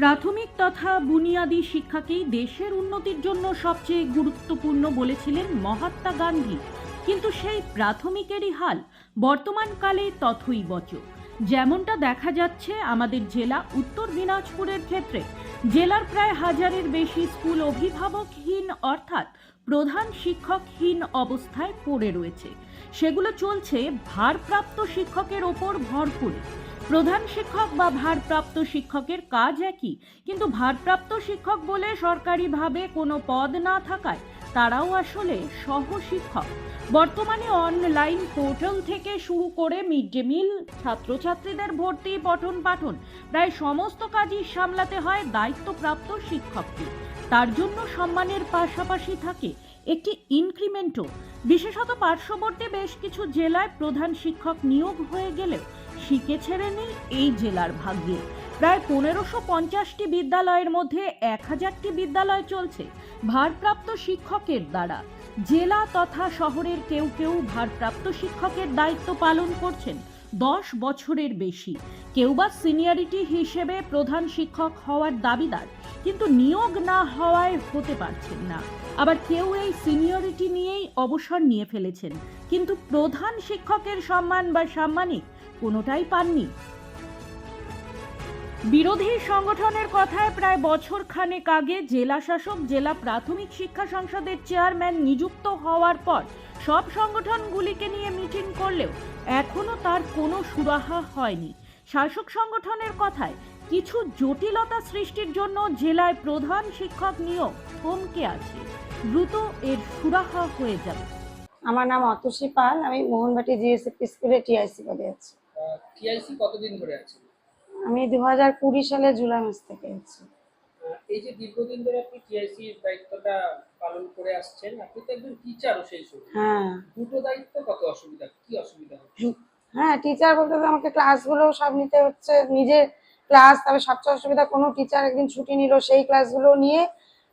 প্রাথমিক তথা বুনিয়াদি শিক্ষাকেই দেশের উন্নতির জন্য সবচেয়ে গুরুত্বপূর্ণ বলেছিলেন মহাত্মা গান্ধী। কিন্তু সেই প্রাথমিকেরই হাল বর্তমানকালে তথই বচ যেমনটা দেখা যাচ্ছে আমাদের জেলা উত্তর দিনাজপুরের ক্ষেত্রে। জেলার প্রায় হাজারের বেশি স্কুল অভিভাবকহীন অর্থাৎ প্রধান শিক্ষকহীন অবস্থায় পড়ে রয়েছে। সেগুলো চলছে ভারপ্রাপ্ত শিক্ষকের ওপর ভর করে। প্রধান শিক্ষক বা ভারপ্রাপ্ত শিক্ষকের কাজ একই, কিন্তু ভারপ্রাপ্ত শিক্ষক বলে সরকারিভাবে কোনো পদ না থাকায় তারাও আসলে সহ শিক্ষক বর্তমানে অনলাইন পোর্টাল থেকে শুরু করে মিড ডে মিল ছাত্রছাত্রীদের ভর্তি, পঠন পাঠন প্রায় সমস্ত কাজই সামলাতে হয় দায়িত্বপ্রাপ্ত শিক্ষককে তার জন্য সম্মানের পাশাপাশি থাকে একটি ইনক্রিমেন্টও বিশেষত পার্শ্ববর্তী বেশ কিছু জেলায় প্রধান শিক্ষক নিয়োগ হয়ে গেলেও শিখে ছেড়ে নেই এই জেলার ভাগ্যে। প্রায় পনেরোশো পঞ্চাশটি বিদ্যালয়ের মধ্যে এক হাজারটি বিদ্যালয় চলছে ভারপ্রাপ্ত শিক্ষকের দ্বারা। জেলা তথা শহরের কেউ কেউ ভারপ্রাপ্ত শিক্ষকের দায়িত্ব পালন করছেন দশ বছরের বেশি। কেউ বা সিনিয়রিটি হিসেবে প্রধান শিক্ষক হওয়ার দাবিদার, কিন্তু নিয়োগ না হওয়ায় হতে পারছেন না। আবার কেউ এই সিনিয়রিটি নিয়েই অবসর নিয়ে ফেলেছেন, কিন্তু প্রধান শিক্ষকের সম্মান বা সাম্মানিক কোনোটাই পাননি। বিরোধী সংগঠনের কথায় প্রায় বছর খানেক আগে জেলা শাসক জেলা প্রাথমিক শিক্ষা সংসদের চেয়ারম্যান নিযুক্ত হওয়ার পর সব সংগঠনগুলিকে নিয়ে মিটিং করলেও এখনও তার কোনো সুরাহা হয়নি। শাসক সংগঠনের কথায় কিছু জটিলতা সৃষ্টির জন্য জেলায় প্রধান শিক্ষক নিয়োগ থমকে আছে। দ্রুত এর সুরাহা হয়ে যাবে। আমার নাম অতসী পাল আমি মোহনবাটি জিএসএপি স্কুলে টিআইসি পদে আছি। টিআইসি কতদিন ধরে আছে আমি দু হাজার কুড়ি সালে জুলাই মাস থেকে আছি। এই যে দীর্ঘদিন ধরে আপনি টিআইসি দায়িত্বটা পালন করে আসছেন আপনি তো একজন টিচারও সেই সময়। হ্যাঁ। দুটো দায়িত্ব কত অসুবিধা? কি অসুবিধা হ্যাঁ টিচার বলতে তো আমাকে ক্লাসগুলো সব নিতে হচ্ছে নিজের ক্লাস তবে সবচেয়ে অসুবিধা কোনো টিচার একদিন ছুটি নিল সেই ক্লাসগুলো নিয়ে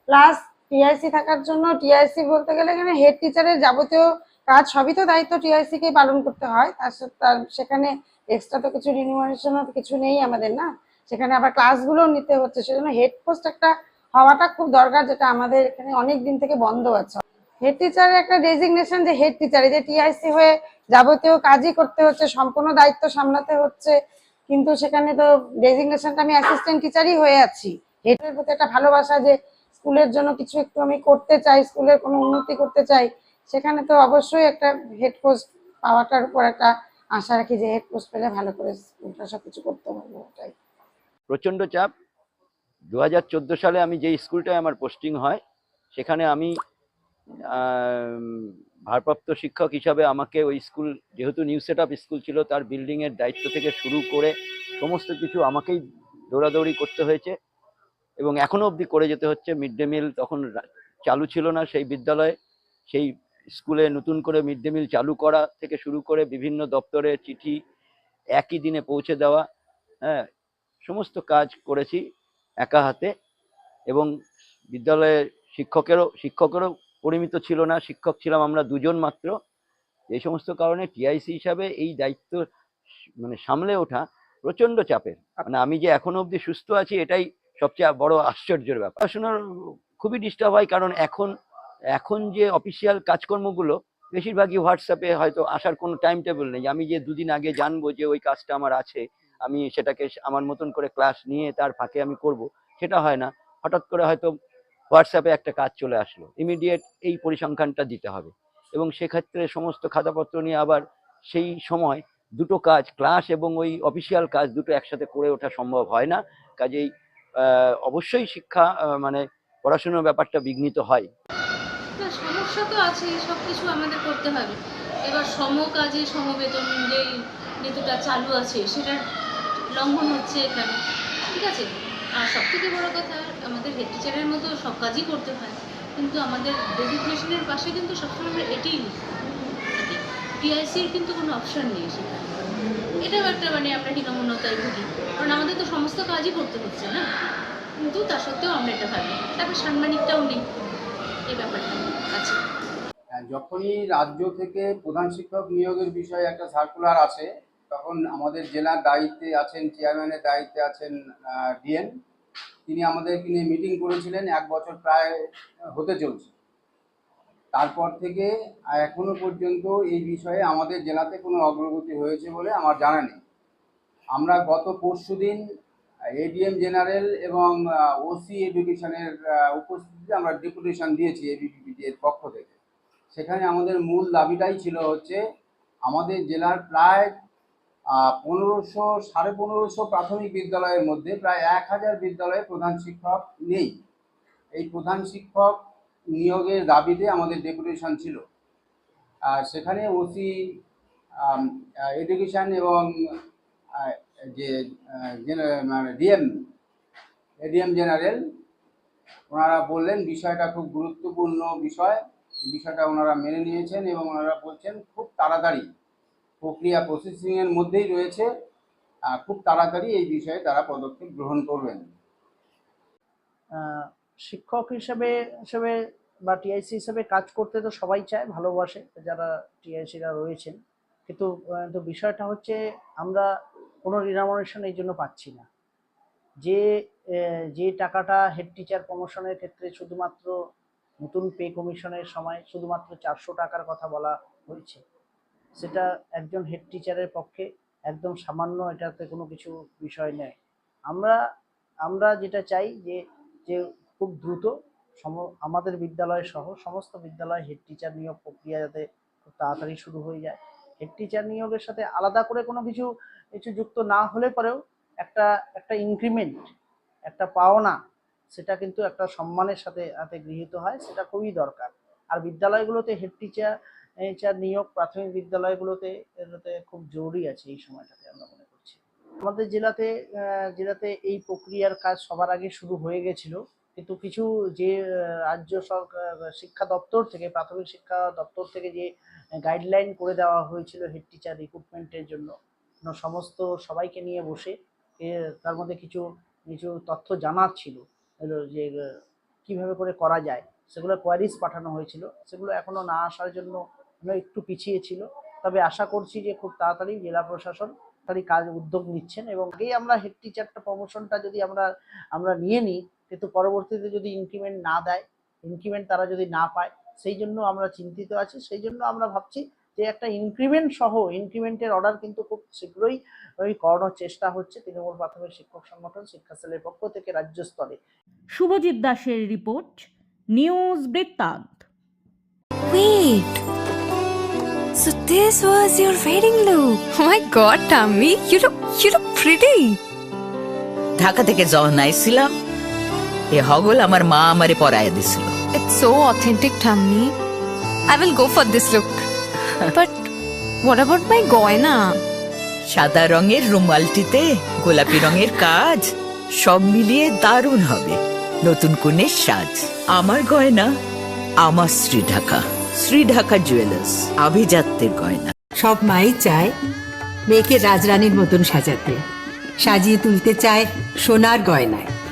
প্লাস টিআইসি থাকার জন্য টিআইসি বলতে গেলে এখানে হেড টিচারের যাবতীয় কাজ সবই তো দায়িত্ব টিআইসি কে পালন করতে হয় তার সাথে তার সেখানে এক্সট্রা তো কিছু রিনিউমারেশনও কিছু নেই আমাদের, না? সেখানে আবার ক্লাসগুলো নিতে হচ্ছে, সেজন্য হেড পোস্ট একটা হওয়াটা খুব দরকার, যেটা আমাদের এখানে অনেক দিন থেকে বন্ধ আছে। হেড টিচারের একটা ডেজিগনেশন যে হেড টিচার যে টিআইসি হয়ে যাবতীয় কাজই করতে হচ্ছে, সম্পূর্ণ দায়িত্ব সামলাতে হচ্ছে, কিন্তু সেখানে তো ডেজিগনেশনটা আমি অ্যাসিস্ট্যান্ট টিচারই হয়ে আছি। হেডের প্রতি একটা ভালোবাসা যে স্কুলের জন্য কিছু একটু আমি করতে চাই, স্কুলের কোনো উন্নতি করতে চাই, সেখানে তো অবশ্যই একটা হেড পোস্ট পাওয়াটার উপর একটা আশা রাখি যে হেড পোস্ট পেলে ভালো করে স্কুলটা সব কিছু করতে পারব ওটাই। প্রচণ্ড চাপ। দু হাজার চোদ্দ সালে আমি যে স্কুলটায় আমার পোস্টিং হয়, সেখানে আমি ভারপ্রাপ্ত শিক্ষক হিসাবে আমাকে ওই স্কুল, যেহেতু নিউ সেট আপ স্কুল ছিল, তার বিল্ডিংয়ের দায়িত্ব থেকে শুরু করে সমস্ত কিছু আমাকেই দৌড়াদৌড়ি করতে হয়েছে। এবং এখনও অবধি করে যেতে হচ্ছে। মিড ডে মিল তখন চালু ছিল না সেই বিদ্যালয়ে। সেই স্কুলে নতুন করে মিড ডে মিল চালু করা থেকে শুরু করে বিভিন্ন দপ্তরে চিঠি একই দিনে পৌঁছে দেওয়া হ্যাঁ সমস্ত কাজ করেছি একা হাতে এবং বিদ্যালয়ে শিক্ষকেরও শিক্ষকেরও পরিমিত ছিল না, শিক্ষক ছিলাম আমরা দুজন মাত্র। এই সমস্ত কারণে টিআইসি হিসাবে এই দায়িত্ব মানে সামলে ওঠা প্রচণ্ড চাপের। মানে আমি যে এখনও অবধি সুস্থ আছি, এটাই সবচেয়ে বড় আশ্চর্যের ব্যাপার। পড়াশোনার খুবই ডিস্টার্ব হয়, কারণ এখন এখন যে অফিসিয়াল কাজকর্মগুলো, বেশিরভাগই হোয়াটসঅ্যাপে হয়তো আসার কোনো টাইম টেবিল নেই। আমি যে দুদিন আগে জানব যে ওই কাজটা আমার আছে, আমি সেটাকে আমার মতন করে ক্লাস নিয়ে তার ফাঁকে আমি করব, সেটা হয় না। হঠাৎ করে হয়তো হোয়াটসঅ্যাপে একটা কাজ চলে আসলো। ইমিডিয়েট এই পরিসংখ্যানটা দিতে হবে। এবং সেক্ষেত্রে সমস্ত খাতাপত্র নিয়ে আবার সেই সময় দুটো কাজ ক্লাস এবং ওই অফিসিয়াল কাজ দুটো একসাথে করে ওঠা সম্ভব হয় না। কাজেই অবশ্যই শিক্ষা মানে পড়াশোনার ব্যাপারটা বিঘ্নিত হয়। না, সমস্যা তো আছেই সব কিছু আমাদের করতে হবে। এবার সম কাজে সমবেতন যে ঋতুটা চালু আছে সেটার লঙ্ঘন হচ্ছে এখানে। ঠিক আছে? আর সব থেকে বড়ো কথা, আমাদের হেড টিচারের মতো সব কাজই করতে হয়। কিন্তু আমাদের ডেজিগনেশনের পাশে কিন্তু সবসময় আমরা এটাই টিআইসির কিন্তু কোনো অপশন নেই সেখানে। এটাও একটা মানে আমরা হীনমন্যতায় ভুগি। কারণ আমাদের তো সমস্ত কাজই করতে হচ্ছে না। কিন্তু তা সত্ত্বেও আমরা এটা ভাবি। তারপর সাংবাদিকটাও নেই। আছে হ্যাঁ, যখনই রাজ্য থেকে প্রধান শিক্ষক নিয়োগের বিষয়ে একটা সার্কুলার আসে তখন আমাদের জেলার দায়িত্বে আছেন চেয়ারম্যানের দায়িত্বে আছেন ডিএন তিনি আমাদেরকে নিয়ে মিটিং করেছিলেন এক বছর প্রায় হতে চলছে। তারপর থেকে এখনও পর্যন্ত এই বিষয়ে আমাদের জেলাতে কোনো অগ্রগতি হয়েছে বলে আমার জানা নেই। আমরা গত পরশু দিন এডিএম জেনারেল এবং ওসি এডুকেশনের উপস্থিতিতে আমরা ডেপুটেশন দিয়েছি এবিপিপিটি এর পক্ষ থেকে। সেখানে আমাদের মূল দাবিটাই ছিল হচ্ছে আমাদের জেলার প্রায় পনেরোশো, সাড়ে পনেরোশো প্রাথমিক বিদ্যালয়ের মধ্যে প্রায় এক হাজার বিদ্যালয়ে প্রধান শিক্ষক নেই। এই প্রধান শিক্ষক নিয়োগের দাবিতে আমাদের ডেপুটেশন ছিল। আর সেখানে ওসি এডুকেশন এবং যে মানে ডিএম এডিএম জেনারেল ওনারা বললেন বিষয়টা খুব গুরুত্বপূর্ণ বিষয়। এই বিষয়টা ওনারা মেনে নিয়েছেন এবং ওনারা বলছেন খুব তাড়াতাড়ি প্রক্রিয়া প্রসেসিংয়ের মধ্যেই রয়েছে খুব তাড়াতাড়ি এই বিষয়ে তারা পদক্ষেপ গ্রহণ করবেন। শিক্ষক হিসেবে হিসেবে বা টিআইসি হিসেবে কাজ করতে তো সবাই চায়, ভালোবাসে, যারা টিআইসিরা রয়েছেন। কিন্তু কিন্তু বিষয়টা হচ্ছে আমরা কোনো রিনামোনেশন এই জন্য পাচ্ছি না। যে যে টাকাটা হেড টিচার প্রমোশনের ক্ষেত্রে শুধুমাত্র নতুন পে কমিশনের সময় শুধুমাত্র চারশো টাকার কথা বলা হয়েছে, সেটা একজন হেড টিচারের পক্ষে একদম সামান্য এটাতে কোনো কিছু বিষয় নেই আমরা আমরা যেটা চাই যে যে খুব দ্রুত সম, আমাদের বিদ্যালয় সহ সমস্ত বিদ্যালয়ে হেড টিচার নিয়োগ প্রক্রিয়া যাতে খুব তাড়াতাড়ি শুরু হয়ে যায়। হেড টিচার নিয়োগের সাথে আলাদা করে কোনো কিছু কিছু যুক্ত না হলে পরেও একটা একটা ইনক্রিমেন্ট একটা পাওনা, সেটা কিন্তু একটা সম্মানের সাথে, হাতে গৃহীত হয়, সেটা খুবই দরকার। আর বিদ্যালয়গুলোতে হেড টিচার টিচার নিয়োগ প্রাথমিক বিদ্যালয়গুলোতে, এগুলোতে খুব জরুরি আছে এই সময়টাতে আমরা মনে করছি। আমাদের জেলাতে জেলাতে এই প্রক্রিয়ার কাজ সবার আগে শুরু হয়ে গেছিল। কিন্তু কিছু যে রাজ্য সরকার শিক্ষা দপ্তর থেকে, প্রাথমিক শিক্ষা দপ্তর থেকে যে গাইডলাইন করে দেওয়া হয়েছিল হেড টিচার রিক্রুটমেন্টের জন্য সমস্ত সবাইকে নিয়ে বসে তার মধ্যে কিছু কিছু তথ্য জানার ছিল যে কীভাবে করে করা যায়, সেগুলো কোয়ারিজ পাঠানো হয়েছিল, সেগুলো এখনও না আসার জন্য একটু পিছিয়ে ছিল, তবে আশা করছি যে খুব তাড়াতাড়ি জেলা প্রশাসন তাড়াতাড়ি কাজ উদ্যোগ নিচ্ছেন এবং আগেই আমরা হেড টিচারটা প্রমোশনটা যদি আমরা আমরা নিয়ে নিই কিন্তু পরবর্তীতে যদি ইনক্রিমেন্ট না দেয় ইনক্রিমেন্ট তারা যদি না পায় সেই জন্য আমরা চিন্তিত আছি সেই জন্য আমরা ভাবছি যে একটা ইনক্রিমেন্ট সহ ইনক্রিমেন্টের অর্ডার কিন্তু খুব শীঘ্রই ওই করানোর চেষ্টা হচ্ছে তৃণমূল প্রাথমিক শিক্ষক সংগঠন শিক্ষা সেলের পক্ষ থেকে রাজ্য স্তরে শুভজিৎ দাসের রিপোর্ট নিউজ বৃত্তান্ত Wait. So this was your wedding look. Oh my god, Tammy, you look you look pretty. Dhaka থেকে যখন আইছিলাম এ হগল আমার মা আমারে পরায় দিছিল It's so authentic, Tammy. I will go for this look. but what about my goina? সাদা রঙের রুমালটিতে গোলাপি রঙের কাজ সব মিলিয়ে দারুণ হবে নতুন কনের সাজ আমার গয়না আমার শ্রী ঢাকা শ্রী ঢাকা জুয়েলার্স আভিজাত্যের গয়না সব মাই চায় মেয়েকে রাজরানীর মতন সাজাতে সাজিয়ে তুলতে চায় সোনার গয়নায়